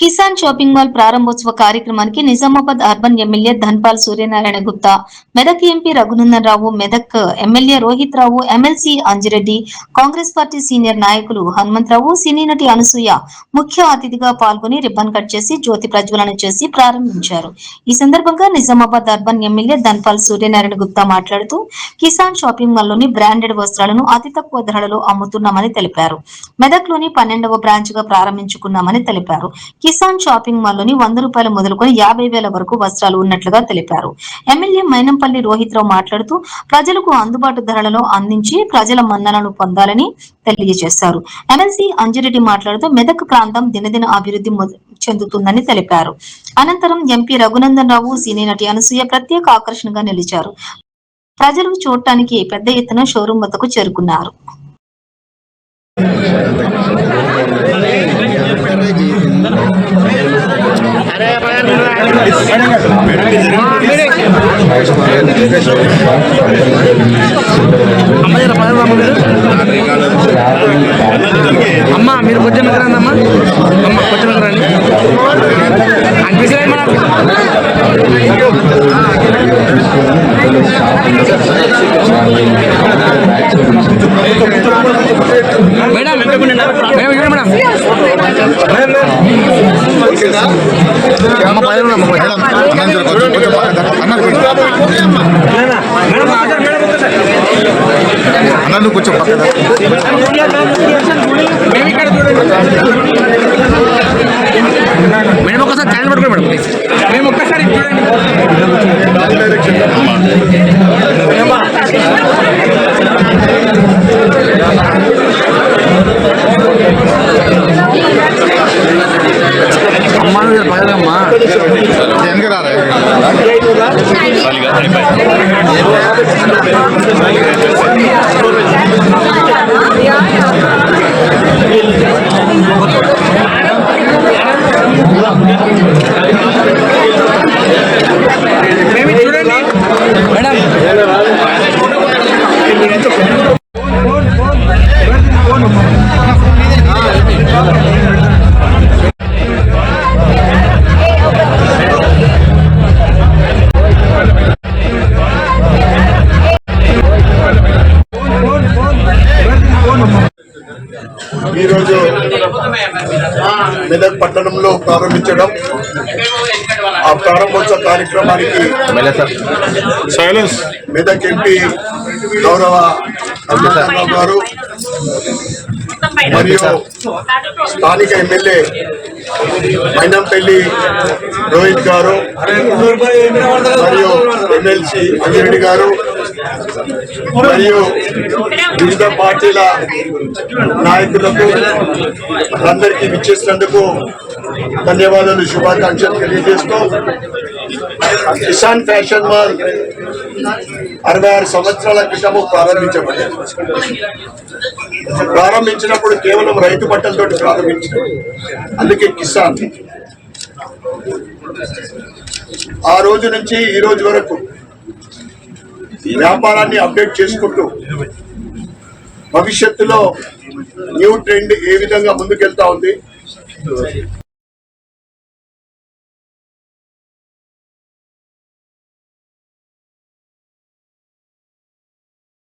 Kisan shopping mall ప్రారంభోత్సవ కార్యక్రమానికి Nizamabad urban MLA Dhanpal Suryanarayana Gupta Medak MP Raghunandan Rao Medak MLA Rohit Rao MLC Anjireddy Congress party senior నాయకులు హనుమంతరావు సినీ నటి అనసూయ ముఖ్య అతిథిగా పాల్గొని రిబ్బన్ కట్ చేసి జ్యోతి ప్రజ్వలన చేసి ప్రారంభించారు. ఈ సందర్భంగా నిజామాబాద్ అర్బన్ ఎమ్మెల్యే ధన్పాల్ సూర్యనారాయణ గుప్తా మాట్లాడుతూ కిసాన్ షాపింగ్ మాల్లోని బ్రాండెడ్ వస్త్రాలను అతి తక్కువ ధరలలో అమ్ముతున్నామని తెలిపారు. మెదక్లోని పన్నెండవ బ్రాంచ్గా ప్రారంభించుకున్నామని తెలిపారు. కిసాన్ షాపింగ్ మాల్లోని వంద రూపాయలు మొదలుకొని యాభై వేల వరకు వస్త్రాలు ఉన్నట్లుగా తెలిపారు. ఎమ్మెల్యే మైనంపల్లి రోహిత్ రావు మాట్లాడుతూ ప్రజలకు అందుబాటు ధరలలో అందించి ప్రజల మన్ననలు పొందాలని తెలియజేశారు. ఎమ్మెల్సీ అంజిరెడ్డి మాట్లాడుతూ మెదక్ ప్రాంతం దినదిన అభివృద్ధి చెందుతుందని తెలిపారు. అనంతరం ఎంపీ రఘునందన్ రావు సినీ నటి అనసూయ ప్రత్యేక ఆకర్షణగా నిలిచారు. ప్రజలు చూడటానికి పెద్ద ఎత్తున షోరూం వద్దకు చేరుకున్నారు. అమ్మ జర పదరా అమ్మ? మీరు అమ్మ మీరు కొంచెం ఎక్కడ అమ్మ అమ్మ కొంచెం రండి అనిపించలేదు మన మేడం మేడం. మేడం అమ్మ పదరా అమ్మ కొంచెం అన్న కొంచెం పక్కన. మేడం ఒకసారి క్యాన్ పట్టుకోండి మేడం ప్లీజ్. Gracias. ఈరోజు మెదక్ పట్టణంలో ప్రారంభించడం ఆ ప్రారంభోత్సవ కార్యక్రమానికి సైలెన్స్. మెదక్ ఎంపీ గౌరవ గారు మరియు స్థానిక ఎమ్మెల్యే మైనంపల్లి రోహిత్ గారు మరియు ఎమ్మెల్సీ అంజిరెడ్డి గారు మరియు వివిధ పార్టీల నాయకులకు అందరికీ విచ్చేసినందుకు ధన్యవాదాలు శుభాకాంక్షలు తెలియజేస్తూ కిసాన్ ఫ్యాషన్ మాల్ అరవై ఆరు సంవత్సరాల క్రితము ప్రారంభించబడింది ప్రారంభించినప్పుడు కేవలం రైతు బట్టలతో ప్రారంభించారు. అందుకే కిసాన్. ఆ రోజు నుంచి ఈ రోజు వరకు వ్యాపారాన్ని అప్డేట్ చేసుకుంటూ భవిష్యత్తులో న్యూ ట్రెండ్ ఏ విధంగా ముందుకెళ్తా ఉంది?